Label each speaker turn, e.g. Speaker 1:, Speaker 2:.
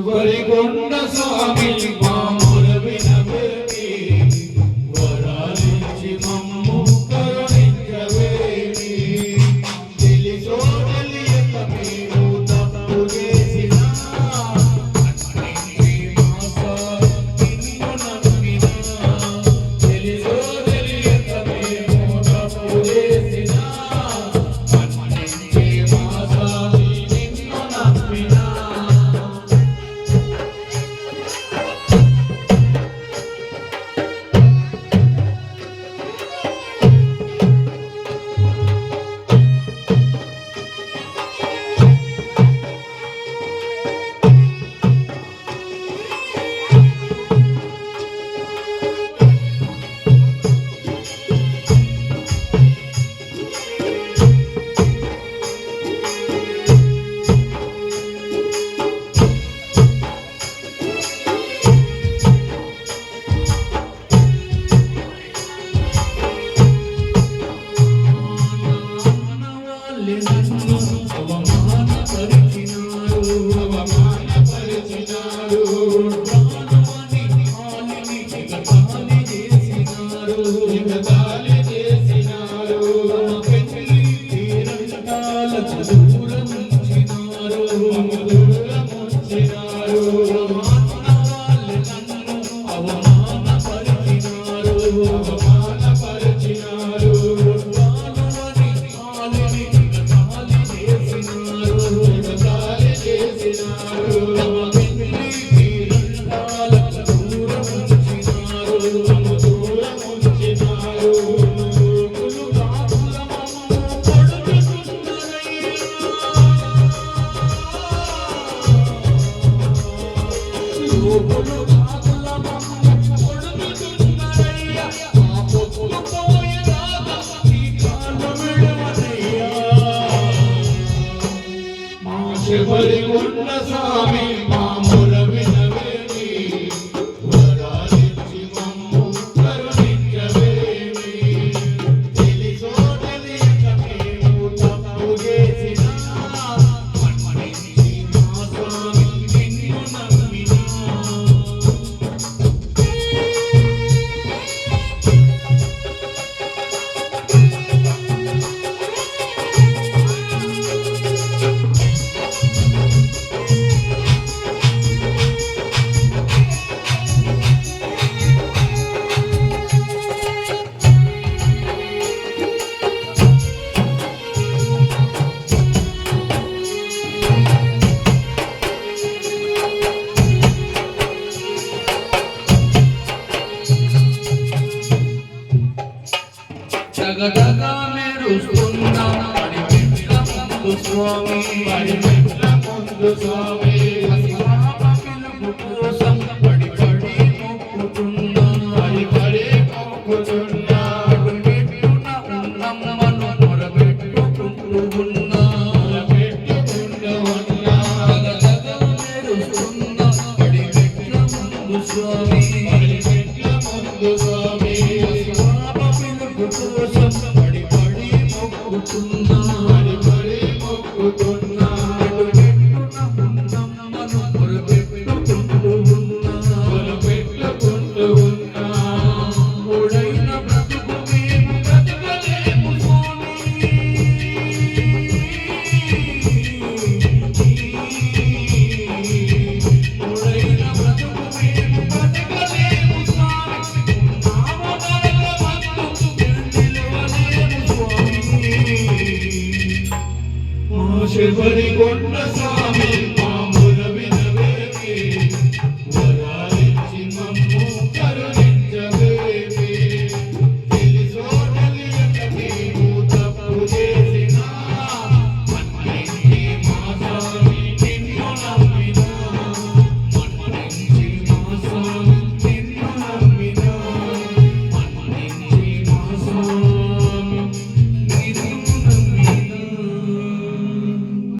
Speaker 1: శివరి కొండ స్వామి
Speaker 2: Let's go.
Speaker 1: Sabari ఉన్న స్వామి మాముల
Speaker 2: జగదగ మెరుస్తున్న స్వామి
Speaker 1: స్వామి.
Speaker 2: আমার
Speaker 1: করে মকুতন্না புஷபரி கொண்ட சாமி